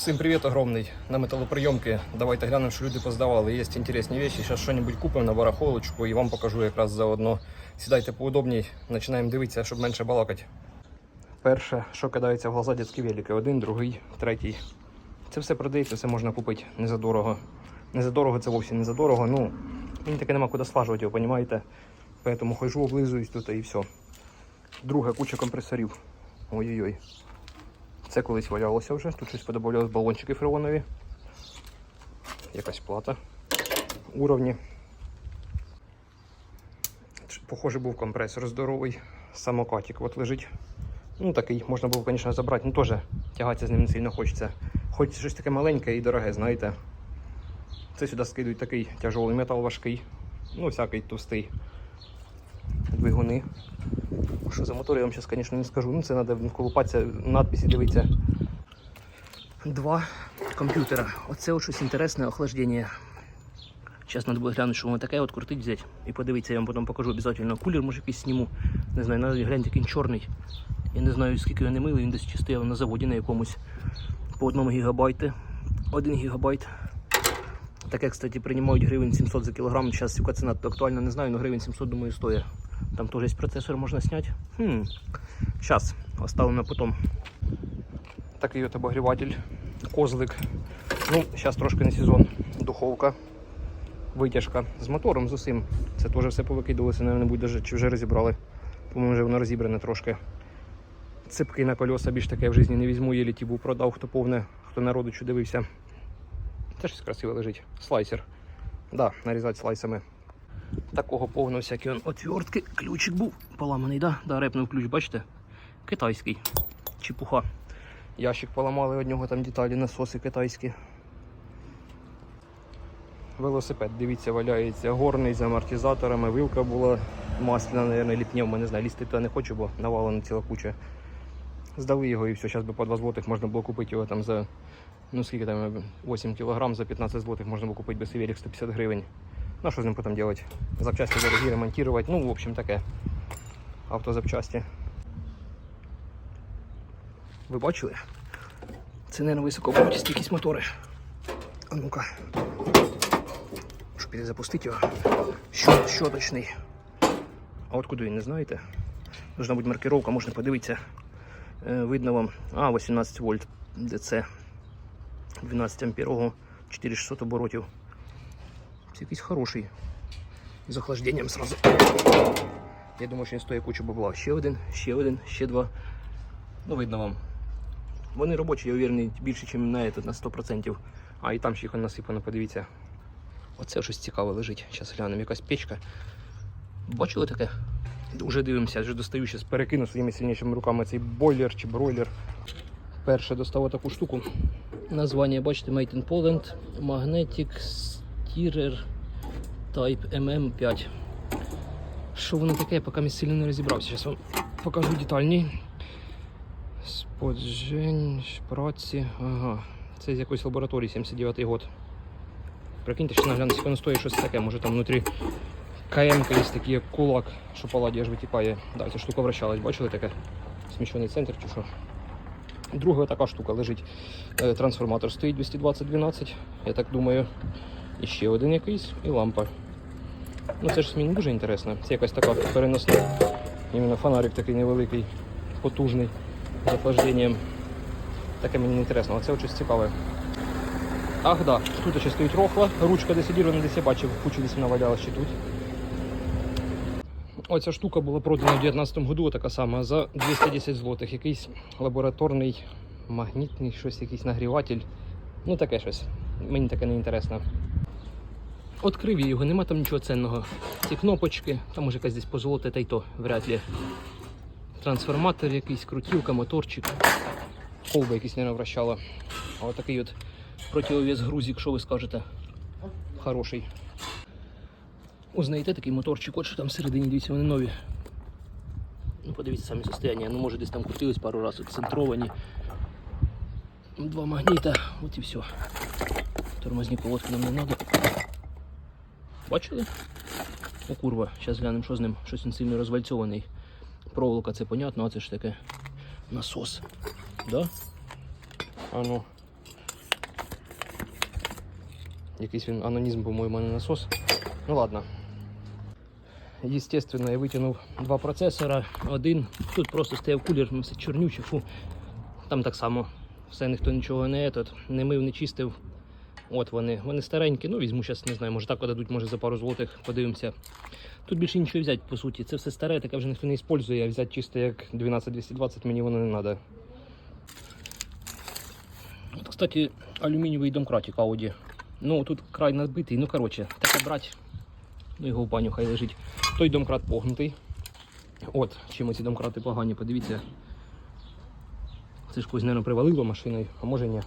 Всім привіт огромний на металоприйомки. Давайте глянемо, що люди поздавали. Є інтересні речі. Зараз щось купимо на барахолочку і вам покажу якраз заодно. Сідайте поудобній, починаємо дивитися, щоб менше балакати. Перше, що кидається в глаза дитячі велики. Один, другий, третій. Це все продається, все можна купити не за дорого. Не за дорого, це зовсім не за дорого. Ну, мені таки нема куди слажувати його, розумієте? Поэтому хожу, облизуюсь тут і все. Друге, куча компресорів. Ой-ой-ой. Це колись валялося вже. Тут щось подобавлялось балончики фреонові. Якась плата. Уровні. Похоже, був компресор здоровий. Самокатик от лежить. Ну такий, можна було, звісно, забрати. Ну теж тягатися з ним не сильно хочеться. Хочеться щось таке маленьке і дороге, знаєте. Це сюди скидують такий тяжелий метал важкий. Ну, всякий товстий. Двигуни. Що за мотор, я вам зараз, звісно, не скажу. Ну, це треба колупатися, надписи дивитися. Два комп'ютера. Оце от щось інтересне охлаждення. Зараз треба буде глянути, що воно таке, от крутить взяти. І подивитися, я вам потім покажу обов'язково. Кулер може якийсь зніму. Не знаю, навіть гляньте, який чорний. Я не знаю, скільки його не мили, він десь чи стояв на заводі на якомусь. По одному гігабайти. Один гігабайт. Таке, кстати, приймають гривень 700 за кілограм. Зараз яка ціна актуальна, не знаю, але гривень 700, думаю, стоїть. Там теж є процесор можна зняти. Хм. Зараз, оставимо на потом. Такий от обогріватель, козлик. Ну, зараз трошки не сезон. Духовка, витяжка з мотором, з усім. Це теж все повикидувалося, не буде даже, чи вже розібрали. По-моєму, вже воно розібране трошки. Ципки на колеса більш таке в житті не візьму, єлі ті був продав, хто повне, хто народу що дивився. Це щось красиво лежить. Слайсер. Да, нарізати слайсами. Такого повного всякі отвертки. Ключик був поламаний, да? Да, репнув ключ, бачите? Китайський. Чепуха. Ящик поламали від нього, там деталі, насоси китайські. Велосипед, дивіться, валяється горний з амортизаторами. Вилка була масляна, наверное, пневма, не знаю, лізти не хочу, бо навалена ціла куча. Здали його і все, зараз би по 2 злотих можна було купити його там за, ну скільки там, 8 кілограм, за 15 злотих можна було купити без велик 150 гривень. Ну, що з ним потім робити? Запчасти дорогі ремонтувати, ну, в общем, таке. Автозапчасті. Ви бачили? Це на високооборотісті якісь мотори. А ну-ка. Щоб запустити його. Що, щоточний. А от куди не знаєте? Должна бути маркировка, можна подивитися. Е, видно вам. А, 18 вольт ДЦ. 12 ампер, 4600 оборотів. Це якийсь хороший. З охлажденням сразу. Я думаю, що він стоїть кучу бабла. Ще один, ще один, ще два. Ну, видно вам. Вони робочі, я уверений, більше, ніж на этот, на 100%. А і там ще їх насипано, подивіться. Оце щось цікаве лежить. Зараз глянемо, якась печка. Бачили таке? Уже дивимося, вже достаю, зараз перекину своїми сильнішими руками цей бойлер чи бройлер. Перше достав таку штуку. Названня, бачите, Made in Poland. Magnetic Steerer Type MM5. Що воно таке, я поки сильно не розібрався. Зараз вам покажу детальні. Споджень, праці. Ага. Це з якоїсь лабораторії 79-й год. Прикиньте, що нагляну, воно стоїть щось таке. Може там внутрі КМ є такий як кулак, що паладі аж витікає. Да, ця штука вращалась, бачили таке? Сміщений центр чи що? Друга така штука лежить. Е, Трансформатор стоїть 220-12, я так думаю. І ще один якийсь, і лампа. Ну це ж мені дуже інтересно. Це якась така переносна. Іменно фонарик такий невеликий, потужний, з охлажденням. Таке мені не інтересно, а це щось цікаве. Ах, да, тут ще стоїть рохла, ручка десь одірвана, десь я бачив, кучу десь вона ще тут. Оця штука була продана в 2019 году, така сама, за 210 злотих. Якийсь лабораторний магнітний, щось, якийсь нагріватель. Ну таке щось. Мені таке не інтересно. Открив я його, нема там нічого ценного. Ці кнопочки, там може якась десь позолота, та й то вряд ли. Трансформатор якийсь, крутілка, моторчик. Колба якийсь не вращала. А отакий от противовес грузик, що ви скажете? Хороший. Узнаєте такий моторчик, от що там всередині, дивіться, вони нові. Ну, подивіться самі состояння. Ну, може десь там крутились пару разів, центровані. Два магніта, от і все. Тормозні колодки нам не треба. Бачили? О, курва, зараз глянемо, що з ним. Щось він сильно розвальцьований. Проволока, це понятно, а це ж таке насос. Да? А ну. Якийсь він анонізм, по-моєму, не насос. Ну ладно. Естественно, я витягнув два процесора. Один. Тут просто стояв кулер, все чорнюче, фу. Там так само. Все ніхто нічого не, этот, не мив, не чистив. От вони. Вони старенькі. Ну, візьму зараз, не знаю, може так дадуть, може за пару злотих, подивимося. Тут більше нічого взяти, по суті. Це все старе, таке вже ніхто не використовує, а взяти чисто як 12220 мені воно не треба. От, кстати, алюмінієвий домкратик Audi. Ну, тут край надбитий, ну коротше, таке брати. Ну його в баню хай лежить. Той домкрат погнутий. От, чим оці домкрати погані, подивіться. Це ж когось, привалило машиною, а може ні.